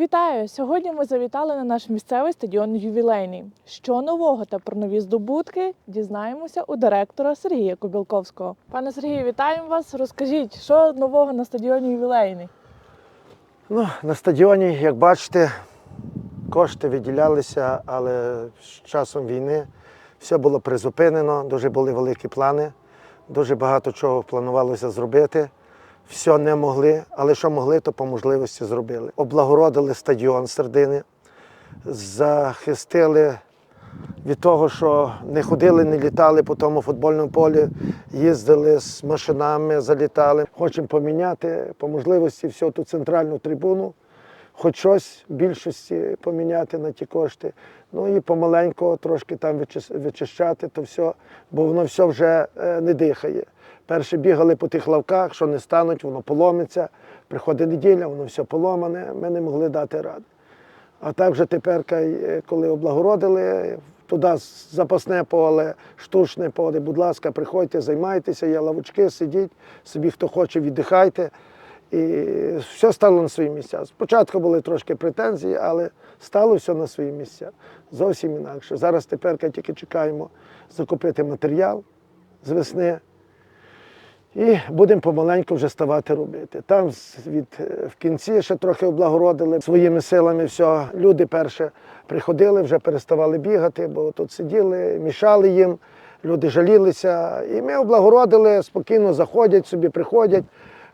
Вітаю! Сьогодні ми завітали на наш місцевий стадіон ювілейний. Що нового та про нові здобутки дізнаємося у директора Сергія Кобілковського. Пане Сергію, вітаємо вас. Розкажіть, що нового на стадіоні ювілейний? Ну, на стадіоні, як бачите, кошти виділялися, але з часом війни все було призупинено, дуже були великі плани, дуже багато чого планувалося зробити. Все не могли, але що могли, то по можливості зробили. Облагородили стадіон середини, захистили від того, що не ходили, не літали по тому футбольному полі, їздили з машинами, залітали. Хочемо поміняти по можливості всю ту центральну трибуну, хоч щось в більшості поміняти на ті кошти. Ну і помаленьку трошки там вичищати то все, бо воно все вже е, не дихає. Перші бігали по тих лавках, що не стануть, воно поломиться. Приходить неділя, воно все поломане, ми не могли дати ради. А так вже тепер, коли облагородили, туди запасне поле, штучне поле, будь ласка, приходьте, займайтеся, є лавочки, сидіть, собі хто хоче, віддихайте. І все стало на свої місця. Спочатку були трошки претензії, але стало все на свої місця. Зовсім інакше. Зараз тепер тільки чекаємо закупити матеріал з весни. І будемо помаленьку вже ставати робити. Там від, е, в кінці ще трохи облагородили своїми силами все. Люди перше приходили, вже переставали бігати, бо тут сиділи, мішали їм, люди жалілися. І ми облагородили, спокійно заходять собі, приходять.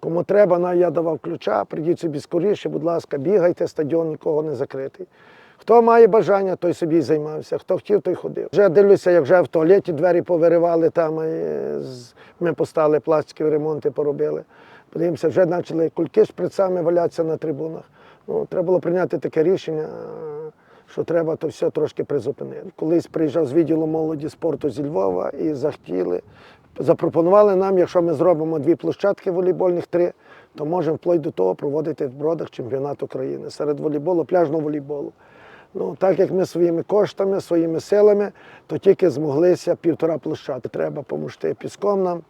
Кому треба, я давав ключа, прийдіть собі скоріше, будь ласка, бігайте, стадіон нікого не закритий. Хто має бажання, той собі й займався. Хто хотів, той ходив. Вже дивлюся, як вже в туалеті двері повиривали там. Ми поставили пластикові ремонти, поробили. Подивимося, вже почали кульки шприцами валятися на трибунах. Ну, треба було прийняти таке рішення, що треба то все трошки призупинити. Колись приїжджав з відділу молоді спорту зі Львова і захотіли. Запропонували нам, якщо ми зробимо дві площадки волейбольних, три, то можемо вплоть до того проводити в бродах чемпіонат України серед волейболу, пляжного волейболу. Ну, так як ми своїми коштами, своїми силами, то тільки змоглися півтора площадки. Треба допомогти піском нам.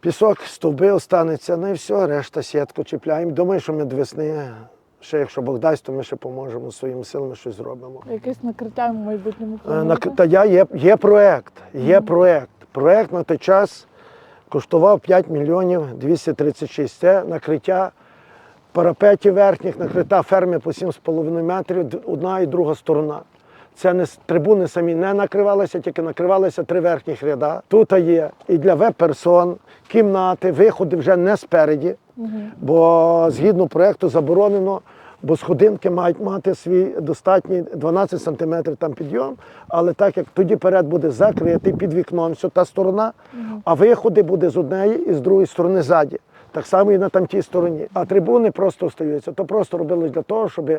Пісок, стовби останеться, ну і все, решта сітку чіпляємо. Думаю, що ми до весни, ще якщо Бог дасть, то ми ще поможемо своїми силами щось зробимо. Якесь накриття в майбутньому Е, плануєте? Та я є, є проект. Є проект. Проект на той час коштував 5 мільйонів 236. Це накриття парапетів верхніх, накриття ферми по 7,5 метрів, одна і друга сторона. Це не трибуни самі не накривалися, тільки накривалися три верхніх ряда. Тут є і для веб-персон, кімнати, виходи вже не спереді, бо згідно проєкту заборонено, бо сходинки мають мати свій достатній 12 сантиметрів там підйом, але так як тоді перед буде закритий під вікном, все та сторона, а виходи буде з однієї і з другої сторони ззаді. Так само і на тамтій стороні. А трибуни просто остаються. То просто робилось для того, щоб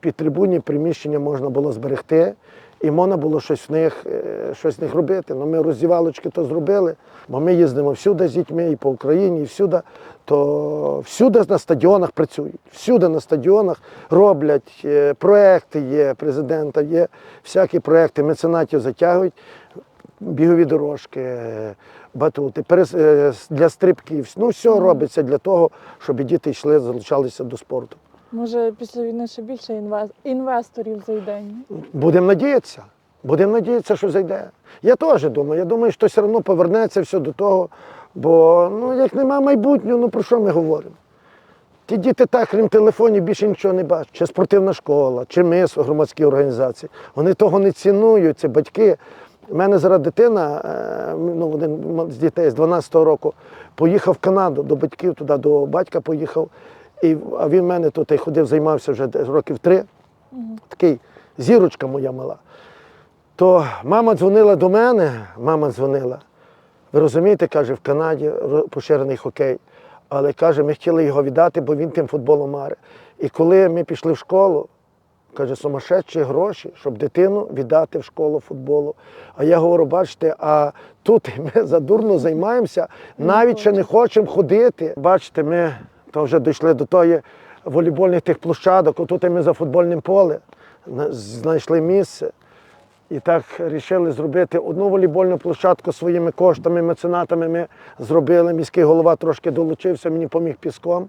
під трибуні приміщення можна було зберегти і можна було щось в них, е, щось в них робити. Ну, ми роздівалочки то зробили, бо ми їздимо всюди з дітьми і по Україні, і всюди. То всюди на стадіонах працюють. Всюди на стадіонах роблять е, проекти є президента, є всякі проекти, меценатів затягують бігові дорожки, е, батути, е, для стрибків. Ну, все робиться для того, щоб діти йшли, залучалися до спорту. Може, після війни ще більше інвесторів зайде? Будемо надіятися. Будемо надіятися, що зайде. Я теж думаю. Я думаю, що все одно повернеться все до того. Бо ну, як нема майбутнього, ну про що ми говоримо? Ті діти так, крім телефонів, більше нічого не бачать. Чи спортивна школа, чи ми громадські організації. Вони того не цінують, це батьки. У мене зараз дитина, е, ну, один з дітей з 12-го року, поїхав в Канаду до батьків, туди до батька поїхав. І, а він в мене тут і ходив, займався вже років три. Такий зірочка моя мала. То мама дзвонила до мене, мама дзвонила. Ви розумієте, каже, в Канаді поширений хокей. Але каже, ми хотіли його віддати, бо він тим футболом маре. І коли ми пішли в школу, каже, сумасшедші гроші, щоб дитину віддати в школу футболу. А я говорю, бачите, а тут ми задурно займаємося, навіть ще не хочемо ходити. Бачите, ми то вже дійшли до тої волейбольних тих площадок, отут ми за футбольним полем знайшли місце. І так вирішили зробити одну волейбольну площадку своїми коштами, меценатами. Ми зробили. Міський голова трошки долучився, мені поміг піском.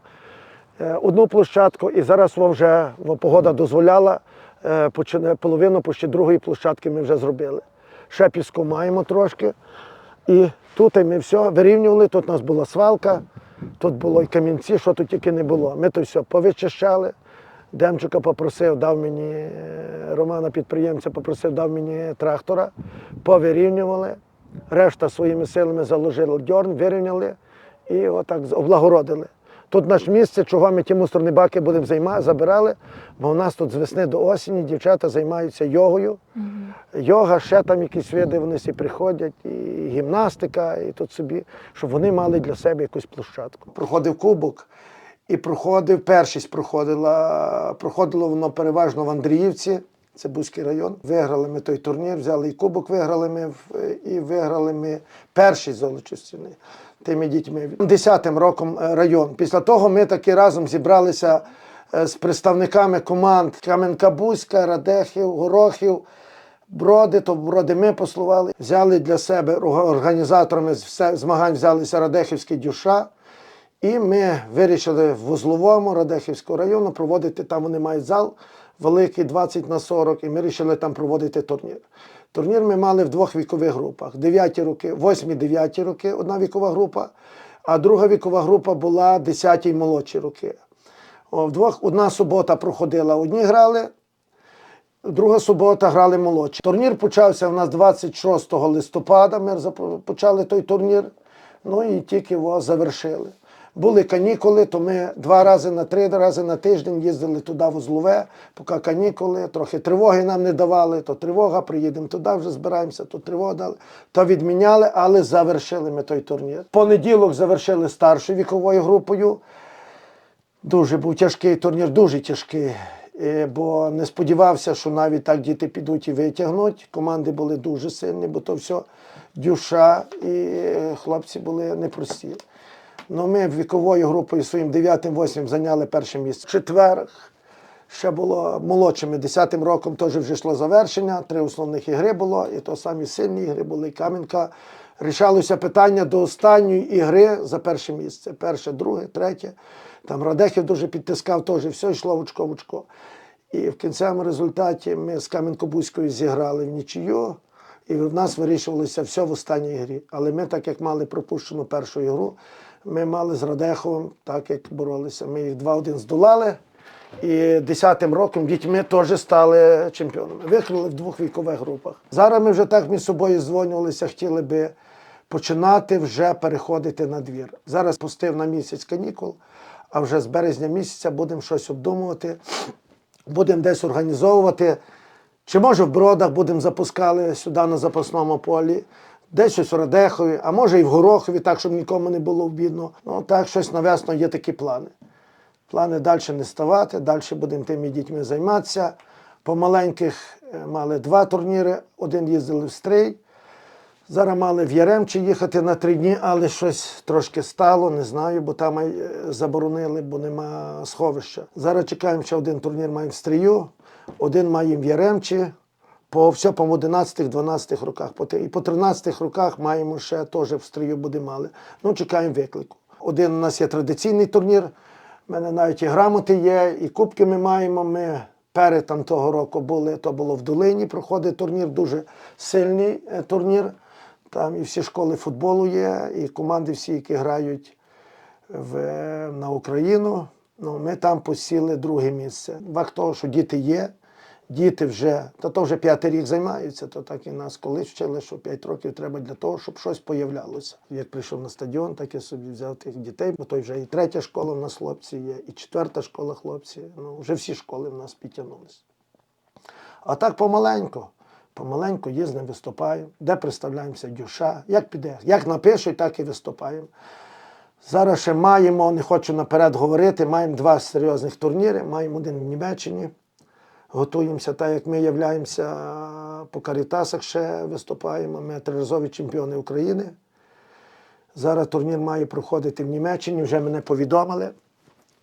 Е, одну площадку, і зараз вже погода дозволяла. е, Половину почти другої площадки ми вже зробили. Ще піску маємо трошки. І тут ми все вирівнювали. Тут у нас була свалка, тут було і камінці, що тут тільки не було. Ми то все повичищали. Демчука попросив, дав мені е, Романа підприємця, попросив, дав мені трактора, повирівнювали. Решта своїми силами заложили дьорн, вирівняли і отак облагородили. Тут наше місце, чого ми ті мусорні баки будемо займати, забирали, бо у нас тут з весни до осені дівчата займаються йогою. Йога, ще там якісь види, вони всі приходять, і гімнастика, і тут собі, щоб вони мали для себе якусь площадку. Проходив кубок і проходив, першість проходила, проходило воно переважно в Андріївці, це Бузький район. Виграли ми той турнір, взяли і кубок, виграли ми, і виграли ми перший золочівщини тими дітьми. Десятим роком е, район. Після того ми таки разом зібралися е, з представниками команд Кам'янка-Бузька, Радехів, Горохів. Броди, то броди ми послували. Взяли для себе організаторами змагань взялися Радехівський дюша. І ми вирішили в Вузловому Радехівського району проводити, там вони мають зал великий 20 на 40, і ми вирішили там проводити турнір. Турнір ми мали в двох вікових групах: 9 роки, 8-9 роки одна вікова група, а друга вікова група була 10 й молодші роки. Вдвох одна субота проходила, одні грали, Друга субота грали молодші. Турнір почався у нас 26 листопада. Ми почали той турнір. Ну і тільки його завершили. Були канікули, то ми два рази на три рази на тиждень їздили туди в Узлове, поки канікули, трохи тривоги нам не давали, то тривога, приїдемо туди, вже збираємося, то тривога дали. То відміняли, але завершили ми той турнір. Понеділок завершили старшою віковою групою. Дуже був тяжкий турнір, дуже тяжкий. Е, Бо не сподівався, що навіть так діти підуть і витягнуть. Команди були дуже сильні, бо то все дюша, і е, хлопці були непрості. Ну, ми віковою групою своїм 9-8 зайняли перше місце. В четвер ще було молодшими. 10-м роком теж вже йшло завершення. Три основних ігри було, і то самі сильні ігри були. і Кам'янка. Рішалося питання до останньої ігри за перше місце. Перше, друге, третє. Там Радехів дуже підтискав, теж все йшло в очко в очко. І в кінцевому результаті ми з Кам'янко-Бузькою зіграли в нічию. І в нас вирішувалося все в останній грі. Але ми, так як мали пропущену першу ігру, ми мали з Радеховим, так як боролися. Ми їх 2-1 здолали. І 10-м роком дітьми теж стали чемпіонами. Виграли в двох вікових групах. Зараз ми вже так між собою дзвонювалися, хотіли би починати вже переходити на двір. Зараз пустив на місяць канікул, а вже з березня місяця будемо щось обдумувати, будемо десь організовувати. Чи може в бродах будемо запускали сюди на запасному полі, десь щось в Радехові, а може і в Горохові, так, щоб нікому не було обідно. Ну так, щось навесно є такі плани. Плани далі не ставати, далі будемо тими дітьми займатися. По маленьких е, мали два турніри, один їздили в Стрий. Зараз мали в Яремчі їхати на три дні, але щось трошки стало, не знаю, бо там е, заборонили, бо нема сховища. Зараз чекаємо, ще один турнір маємо в Стрию, один маємо в Яремчі. По по 11-12 роках. І по 13 роках маємо ще теж в стрію буде мали. Ну, чекаємо виклику. Один у нас є традиційний турнір. У мене навіть і грамоти є, і кубки ми маємо. Ми перед там того року були, то було в Долині, проходить турнір, дуже сильний е, турнір. Там і всі школи футболу є, і команди всі, які грають в, на Україну. Ну, ми там посіли друге місце. Факт того, що діти є, діти вже, та то вже п'ятий рік займаються, то так і нас колись вчили, що п'ять років треба для того, щоб щось появлялося. Як прийшов на стадіон, так я собі взяв тих дітей, бо то вже і третя школа в нас хлопці є, і четверта школа хлопці. Ну, вже всі школи в нас підтягнулися. А так помаленьку. Помаленьку їздимо, виступаємо, де представляємося дюша, як піде, як напишуть, так і виступаємо. Зараз ще маємо, не хочу наперед говорити, маємо два серйозних турніри, маємо один в Німеччині. Готуємося, так як ми являємося по карітасах, ще виступаємо. Ми триразові чемпіони України. Зараз турнір має проходити в Німеччині, вже мене повідомили,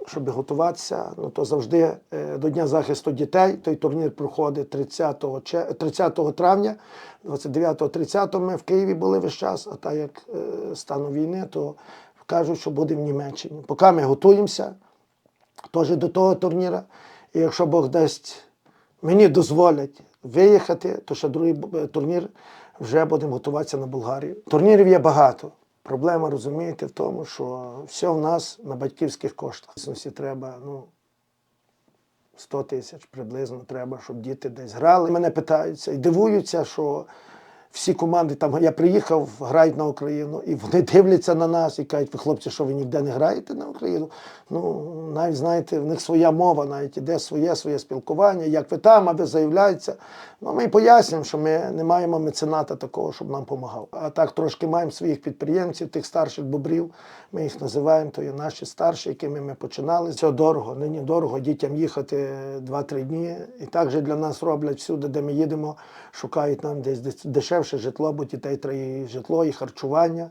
щоб готуватися. Ну, то завжди е, до Дня захисту дітей. Той турнір проходить 30, 30 травня, 29-30 ми в Києві були весь час, а так як е, стану війни, то кажуть, що буде в Німеччині. Поки ми готуємося, теж до того турніра. І якщо Бог дасть мені дозволять виїхати, то ще другий турнір вже будемо готуватися на Болгарію. Турнірів є багато. Проблема, розумієте, в тому, що все в нас на батьківських коштах. В дійсності треба, ну, 100 тисяч приблизно треба, щоб діти десь грали. Мене питаються і дивуються, що всі команди там я приїхав, грають на Україну, і вони дивляться на нас і кажуть, ви хлопці, що ви ніде не граєте на Україну? Ну, навіть знаєте, в них своя мова, навіть іде своє, своє спілкування, як ви там, аби заявляються. Ну, ми пояснюємо, що ми не маємо мецената такого, щоб нам допомагав. А так трошки маємо своїх підприємців, тих старших бобрів. Ми їх називаємо, то є наші старші, якими ми починали. Це дорого, нині дорого дітям їхати 2-3 дні. І так же для нас роблять всюди, де ми їдемо, шукають нам десь десь дешевше житло, бо дітей треба житло, і харчування.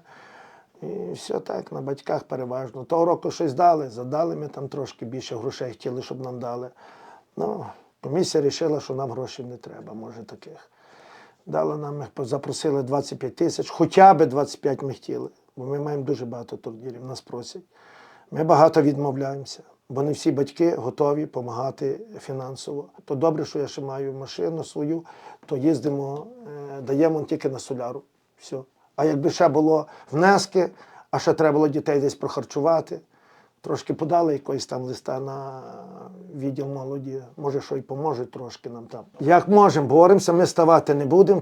І все так, на батьках переважно. Того року щось дали, задали ми там трошки більше грошей хотіли, щоб нам дали. Ну, комісія вирішила, що нам грошей не треба, може таких. Дали нам, ми запросили 25 тисяч, хоча б 25 ми хотіли, бо ми маємо дуже багато турнірів, нас просять. Ми багато відмовляємося, бо не всі батьки готові допомагати фінансово. То добре, що я ще маю машину свою, то їздимо, е, даємо тільки на соляру. Все. А якби ще було внески, а ще треба було дітей десь прохарчувати, трошки подали якогось там листа на відділ молоді. Може, що й поможуть трошки нам там. Як можемо, боремося, ми ставати не будемо.